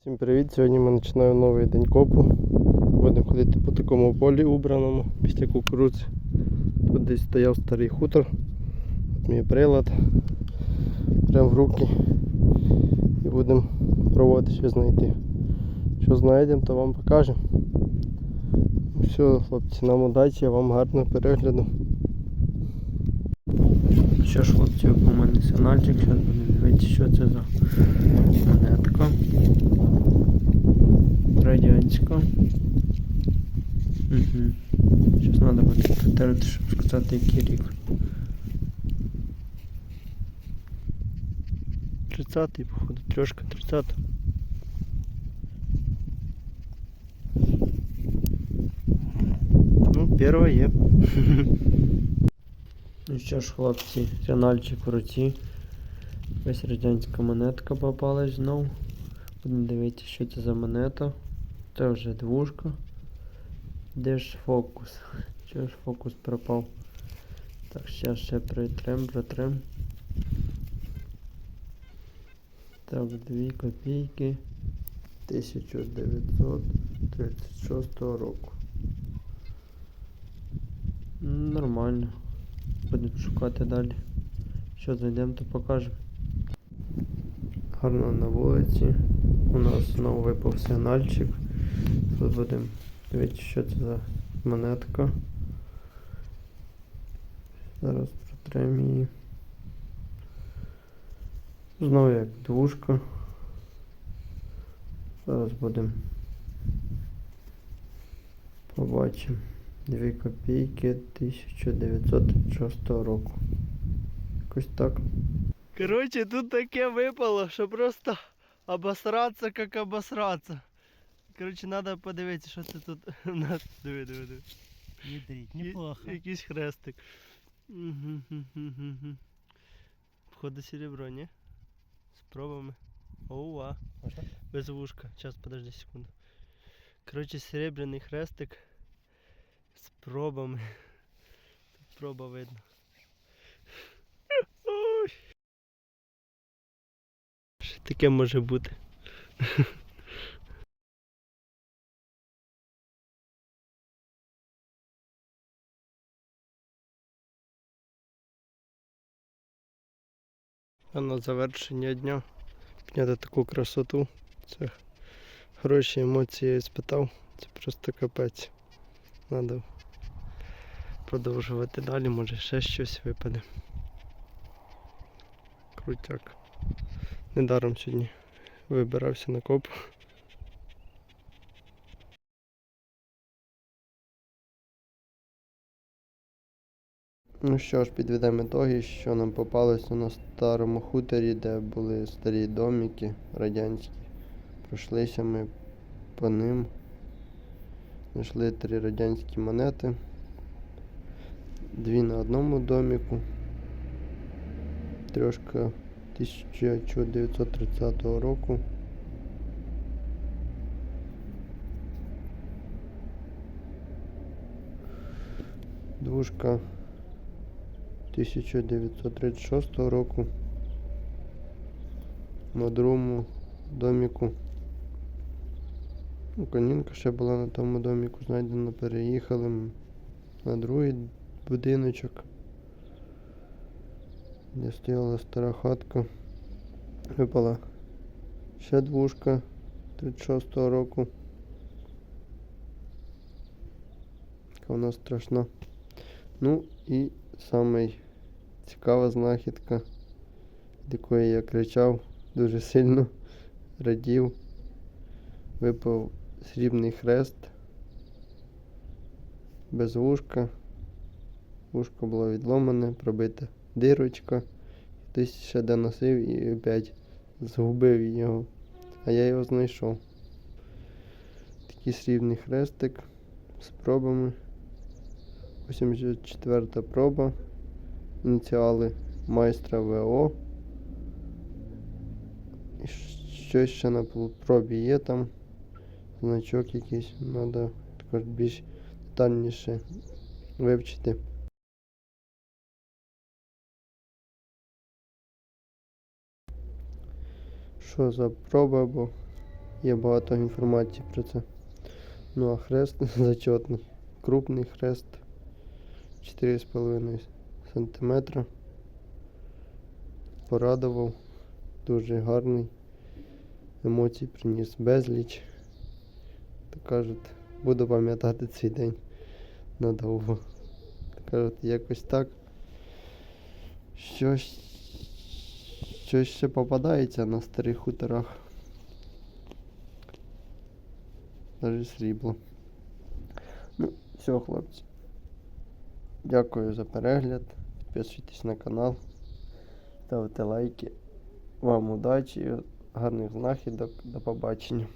Всім привіт! Сьогодні ми починаємо новий день копу. Будемо ходити по такому полі убраному після кукурудзи. Тут десь стояв старий хутор. От мій прилад. Прям в руки. І будемо пробувати щось знайти. Що знайдемо, то вам покажемо. Все, хлопці, нам удачі, вам гарного перегляду. Що ж, хлопці, у мене сигнальчик, зараз будемо дивитися, що це за монетка. буде протерти, щоб сказати, який рік. 30-й, походу, трошка 30 Ну, перша є. Ну що ж, хлопці, сигнальчик в руці. Ось радянська монетка попалась знов. Будемо дивитися, що це за монета. Це вже двушка. Де ж фокус? Чого ж фокус пропав? Так, зараз ще притрем, протрем. Так, 2 копійки 1936 року. Нормально. Будемо шукати далі. Що знайдемо, то покажемо. Гарно на вулиці. У нас знову випав сигнальчик. Тут будемо дивитися, що це за монетка. Зараз протрем її. Знову як двушка. Зараз будемо побачимо. 2 копійки 1936 року. Якось так. Короче, тут таке випало, що просто обосраться, як обосраться. Короче, надо подивитися, що це тут у нас. Диви, диви, диви. Ядрить, Є- неплохо. Якийсь хрестик. Мгм, мгм. Походу серебро, ні? З пробами. Оуа. Можна? Без вушка. Сейчас, подожди секунду. Короче, серебряний хрестик з пробами. Тут проба видно. Що таке може бути? А на завершення дня підняти таку красоту. Це хороші емоції я спитав. Це просто капець. Надо продовжувати далі, може ще щось випаде. Крутяк. Недаром сьогодні вибирався на коп. Ну що ж, підведемо ітоги, що нам попалося на старому хуторі, де були старі домики радянські. Пройшлися ми по ним. Знайшли три радянські монети. Дві на одному доміку. Трошка 1930 року. Двушка 1936 року. На другому доміку. Ну, Конінка ще була на тому доміку знайдена, переїхали на другий будиночок. Де стояла стара хатка. Випала ще двушка 36-го року. Яка вона страшна. Ну і самий цікава знахідка, від якої я кричав дуже сильно, радів. Випав срібний хрест без вушка. Вушко було відломане, пробита дирочка. Хтось ще доносив і опять згубив його. А я його знайшов. Такий срібний хрестик з пробами. 84 проба. Ініціали майстра ВО. І щось ще на пробі є там. Значок якийсь. Треба також більш детальніше вивчити. Що за проба, бо Є багато інформації про це. Ну а хрест зачетний. Крупний хрест 4,5 см. Порадував. Дуже гарний. Емоцій приніс безліч. Так кажуть, буду пам'ятати цей день надовго. Так кажуть, якось так. Щось, щось ще попадається на старих хуторах. Навіть срібло. Ну, все, хлопці. Дякую за перегляд. Підписуйтесь на канал. Ставте лайки. Вам удачі, гарних знахідок. До побачення.